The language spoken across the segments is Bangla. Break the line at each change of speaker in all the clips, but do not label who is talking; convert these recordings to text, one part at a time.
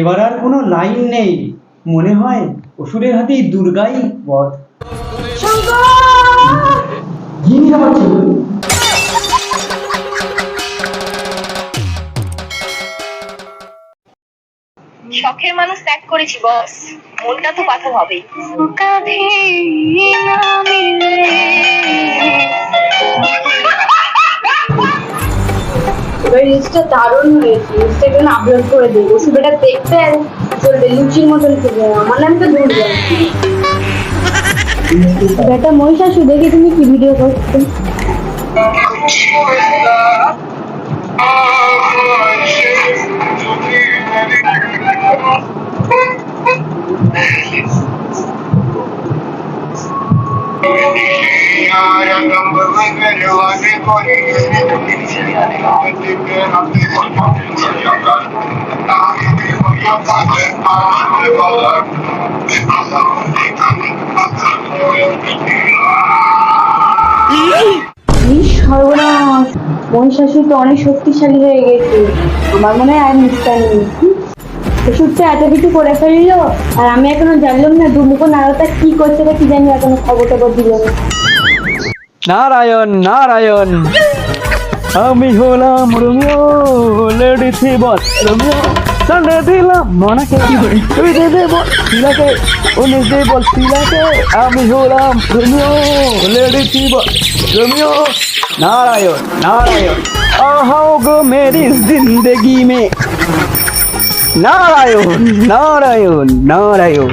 এবার আর কোনো লাইন নেই। মনে হয় অসুরের হাতেই দুর্গাই বধ।
শখের মানুষ ত্যাগ করেছি বস। মনটা তো পাথর হবেই।
এবার রিলসটা দারুণ হয়েছে। ইনস্টাগ্রামে আপলোড করে দেবো। শুধু এটা দেখতে চলবে লুচির মতন খেতে আমার নাম তো দূর বেটা মহিষাসু দেখে তুমি কি ভিডিও করছ। মহিষাসুর তো অনেক শক্তিশালী হয়ে গেছে। আমার মনে হয় আর নিষ্ঠা নেই। ওষুধটা এত কিছু করে ফেলল, আর আমি এখনও জানলাম না দুমুখ নারদা কি করছে কি জানি এখনও খবর টবর দিল
নারায়ণ নারায়ণ, আমি হলাম রোমিও লেডিসি বস রোমিও। সানডে দিলাম মনাকে, তুই দে দে বল শিলাকে উনিশ দে বল শিলাকে আমি হলাম রোমিও লেডিসি বস রোমিও। नारायण नारायण आओगे मेरी जिंदगी में নারায়ণ নারায়ণ নারায়ণ।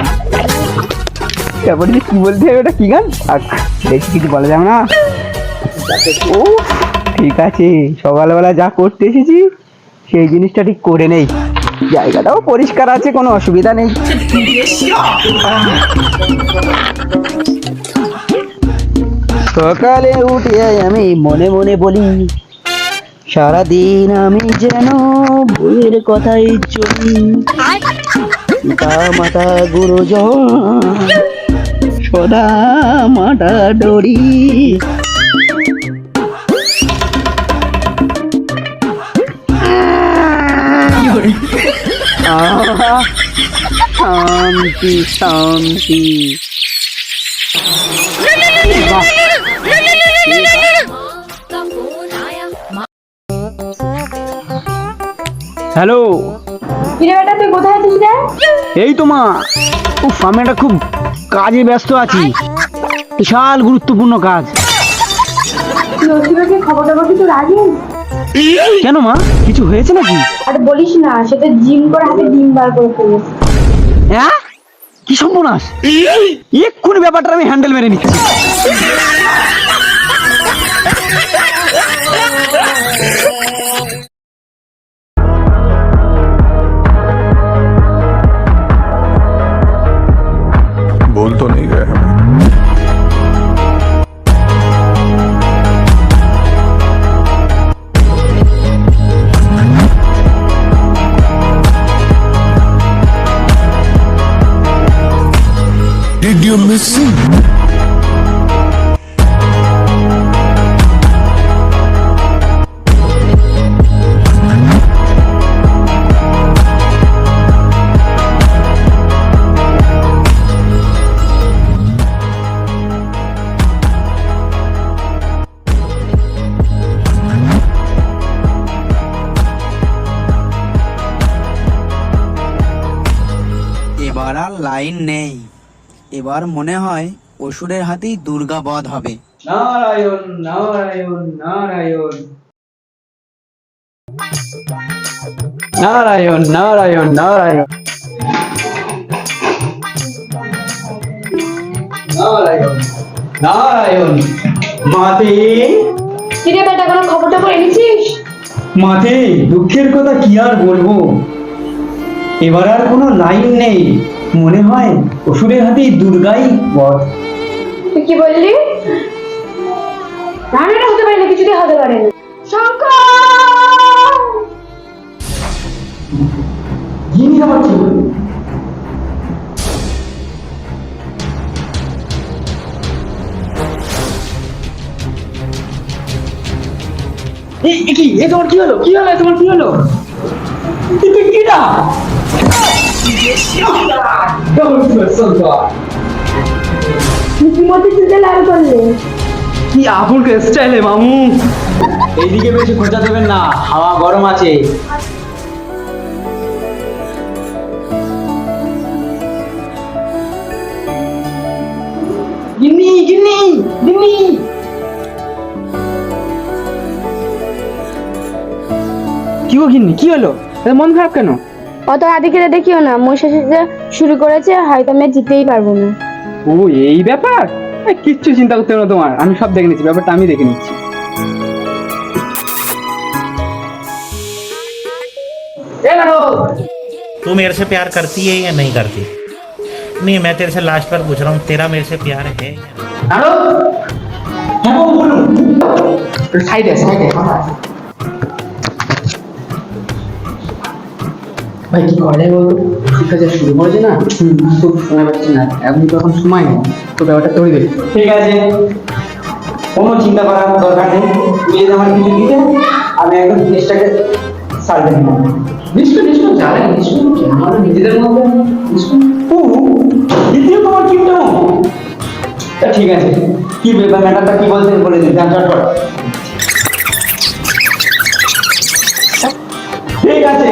তারপরে যে কি বলতে হবে ওটা কি গান? আর বেশি কিছু বলা যাবে না। ও, ঠিক আছে, সকালবেলা যা করতে এসেছি, সেই জিনিসটা ঠিক করে নেই। জায়গাটাও পরিষ্কার আছে, কোনো অসুবিধা নেই। সকালে উঠে আমি মনে মনে বলি, সারাদিন আমি যেন বইয়ের কথাই চলি। মাতা, গুরুজন, সদা মাটা ডরি। শান্তি শান্তি। হ্যালো।
কিরে বেটা তুই কোথায় আছিস রে?
এই তো মা। উফ আমি একটা খুব কাজে ব্যস্ত আছি। বিশাল গুরুত্বপূর্ণ কাজ।
ওষুধকে খবর টবর কিছু রাখেন
কেন মা? কিছু হয়েছে নাকি?
আর বলিস না সেটা জিম করে হাতে ডিম বার করে ফেলেছে।
হ্যাঁ? কি সর্বনাশ? এক্ষুনি ব্যাপারটা আমি হ্যান্ডেল মেরে নিচ্ছি।
बोल तो नहीं गए हमें Did you miss him?
Line নেই। এবার মনে হয় অসুরের হাতেই দুর্গা বধ হবে।
নারায়ণ নারায়ণ নারায়ণ। নারায়ণ নারায়ণ নারায়ণ। নারায়ণ নারায়ণ। মাতে।
কিরে বেটা কোনো খবর টবর এনেছিস?
মাতে দুঃখের কথা কি আর বলব? এবার আর কোনো লাইন নেই। মনে হয় অসুরের হাতে দুর্গাই বধ
তুই কি বললি? না না হতে পারে না কিছুতেই হতে পারে না। শঙ্কর!
কি? এ তোমার কি হলো? কি হলো? তোমার কি হলো?
লাল করলে?
কি স্টাইলে মামু? এইদিকে বেশি খোঁজা দেবেন না হাওয়া গরম আছে। গিন্নি গিন্নি গিন্নি। কি গো গিন্নি কি হলো? মন খারাপ কেন
অত হাতে কেটে দেখিও না মহিষাসুরটা শুরু করেছে হয়তো আমি আর জিততেই পারবো না
ও এই ব্যাপার এ, কিচ্ছু চিন্তা করতে হবে না তোমার আমি সব দেখে নিচ্ছি ব্যাপারটা আমি দেখে নিচ্ছি
तू मेरे से प्यार करती है या नहीं करती नहीं मैं तेरे से लास्ट बार पूछ रहा हूँ तेरा मेरे से प्यार है
হ্যালো হ্যাঁ বাবু বলুন সাইডে ভাই কি করা যায় বলতো ঠিক আছে শুরু করেছে না খুব সময় পাচ্ছি না। এখন তো এখন সময় নেই তো ব্যাপারটা তৈরি দেবে ঠিক আছে। কোনো চিন্তা করার দরকার নেই। তুমি আমার কিছু দিতে আমি একদম জিনিসটাকে সারবে না নিশ্চয় নিশ্চয় জানেন নিশ্চয় আমাদের নিজেদের মধ্যে ও দ্বিতীয় তোমার কি তা ঠিক আছে। কি ব্যাপার ম্যাটারটা কি বলছেন? বলে দিন চটপট ঠিক আছে।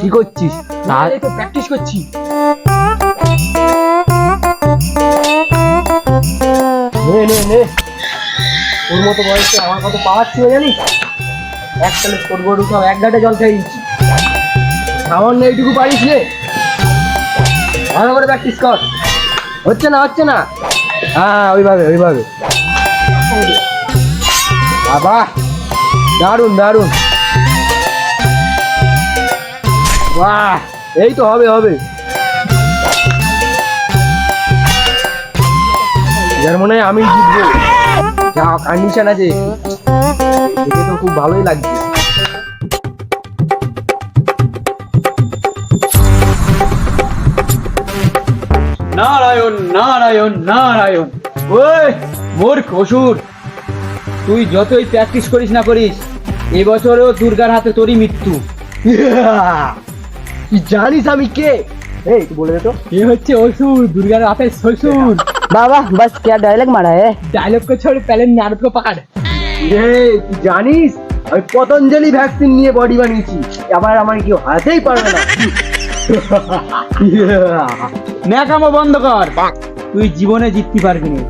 কি করছিস? তাহলে তো প্র্যাকটিস করছি। নে নে নে। ওর মতো বয়সে আমার কত পাওয়ার ছিল জানিস? এক তালে ছোট গরু সব এক গাঁটে জল খাইছি সামান্য এইটুকু পারিস রে ভালো করে প্র্যাকটিস কর। হচ্ছে না হচ্ছে না? হ্যাঁ ওইভাবে ওইভাবে। বাবা দারুণ দারুণ বাহ, এই তো হবে হবে। যার মনে হয় আমি জিতবো। যা কন্ডিশন আছে। দেখে তো খুব ভালোই লাগছে। নারায়ণ নারায়ণ নারায়ণ। ওই, মোর কসুর। তুই যতই প্র্যাকটিস করিস না করিস, এবছরও দুর্গার হাতে তোরই মৃত্যু। তুই জানিস আমি কে এই তুই বলে দে তো এ হচ্ছে অসুর দুর্গার হাতে শ্বশুর
বাবা বাস क्या डायलॉग मारा है
ডায়লগ কো ছোড় পেলে নারদ কো পাকাড় এই তুই জানিস আমি পতঞ্জলি ভ্যাকসিন নিয়ে বডি বানিয়েছি আবার আমার কেউ হাতেই পারবে না ন্যাকামো বন্ধ কর তুই জীবনে জিততে পারবি না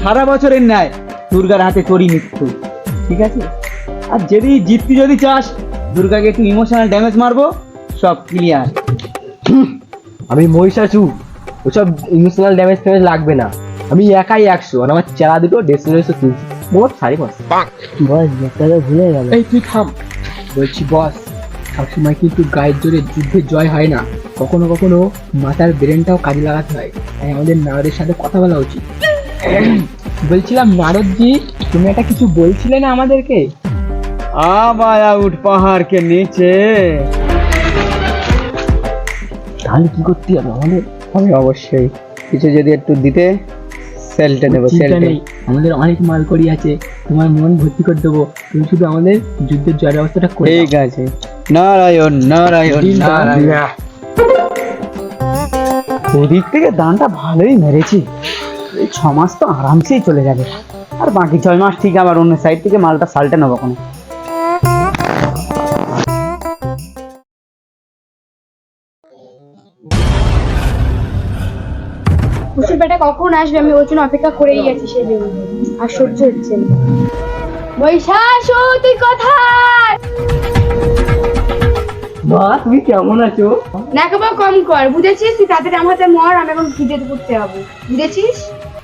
সারা বছরের ন্যায় দুর্গার হাতে তোরই মৃত্যু ঠিক আছে আর যদি জিততে যদি চাস দুর্গাকে একটু ইমোশনাল ড্যামেজ মারবো সব ক্লিয়ার আমি মহিষাসু ওসব ইমোশনাল ড্যামেজ ফ্যামেজ লাগবে না। আমি একাই একশো আর আমার চেলা দুটো দেড়শো দেড়শো তিনশো মোট সাড়ে পাঁচশো।
বস ব্যাপারটা ভুলে গেল।
এই তুই থাম। বলছি বস সবসময় কিন্তু গায়ের জোরে যুদ্ধে জয় হয় না। কখনো কখনো মাথার ব্রেনটাও কাজে লাগাতে হয়। তাই আমাদের নারদের সাথে কথা বলা উচিত। বলছিলাম নারদজি তুমি একটা কিছু বলছিলে না আমাদেরকে? আবায়া উঠ পাহাড় কে নিচে। তাহলে কি করতে হবে? আমাদের আমি অবশ্যই কিছু যদি একটু দিতে সেলটা নেব সেলটা। আমাদের অনেক মাল করি আছে। তোমার মন ভর্তি করে দেবো। তুমি শুধু আমাদের যুদ্ধের জয় ব্যবস্থাটা করে ঠিক আছে। নারায়ণ নারায়ণ নারায়ণ। ওদিক থেকে দানটা ভালোই মেরেছি। এই ছ মাস তো আরামসেই চলে যাবে। আর বাকি ছয় মাস ঠিক আবার অন্য সাইড থেকে মালটা সাল্টে নেব কোনো।
বেটা কখন আসবে? আমি ওর জন্য অপেক্ষা করেই গেছি সেদিন। আর সহ্য হচ্ছে না। বৈশাসু তুই কোথায়?
মা তুমি কেমন আছো?
নাকাবা কম কর। বুঝেছিস তুই তাদের আমার হাতে মর আমি এখন ভিডিও করতে হবে বুঝেছিস?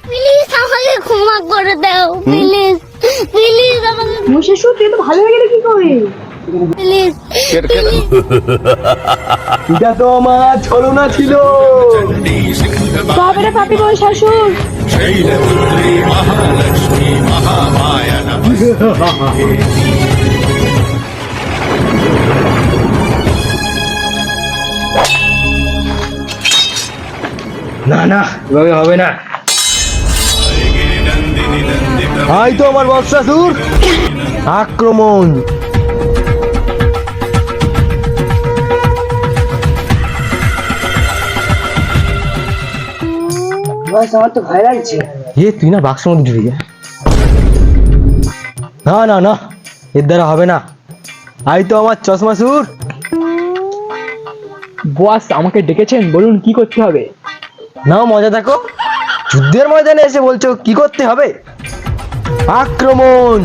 প্লিজ আমাকে ক্ষমা করে দাও। প্লিজ প্লিজ আমাকে
মহিষাসু তুই তো ভালো হয়ে গেলে কি করে?
প্লিজ
এটা তো আমার ছলনা ছিল।
বাবারে পাপি বৈশাসুর
না না এভাবে হবে না। আই তো আমার বৎসাসুর আক্রমণ।
বস আমার তো ভয় লাগছে
এ তুই না বাক্স মধ্যে ঢুকে যা। না না না এর দ্বারা হবে না। আই তো আমার চশমা সুর। বস আমাকে ডেকেছেন বলুন কি করতে হবে? না মজা দেখো। যুদ্ধের ময়দানে এসে বলছো কি করতে হবে? আক্রমণ!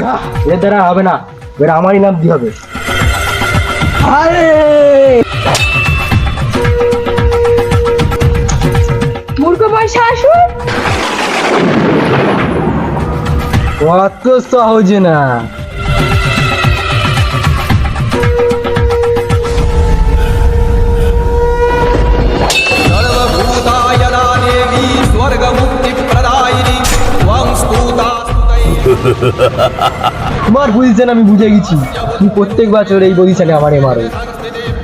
না এর দ্বারা হবে না। এবার আমারই নাম দিয়ে হবে। আরে!
মূর্খ পয়সা আসুন
অত সহজে না। তোমার পজিশন আমি বুঝে গেছি তুমি প্রত্যেক বছর এই পজিশনে আমারে মারো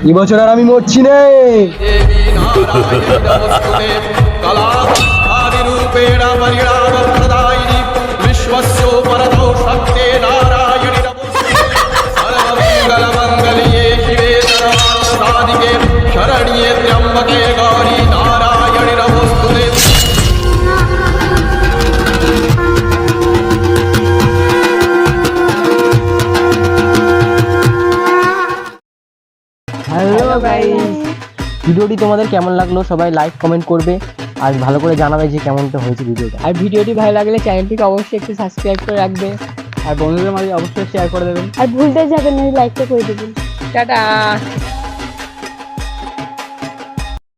এবছর আর আমি মরছি না
देवी नारायणी
ভিডিওটি তোমাদের কেমন লাগল সবাই লাইক কমেন্ট করবে। আর ভালো করে জানাবে যে কেমনটা হয়েছে ভিডিওটা।
আর ভিডিওটি ভালো লাগলে চ্যানেলটিকে অবশ্যই একটু সাবস্ক্রাইব করে রাখবে।
আর বন্ধুদের মাঝে অবশ্যই শেয়ার করে দেবেন।
আর ভুলতে যাবেন না লাইকটা করে দেবেন।
টাটা।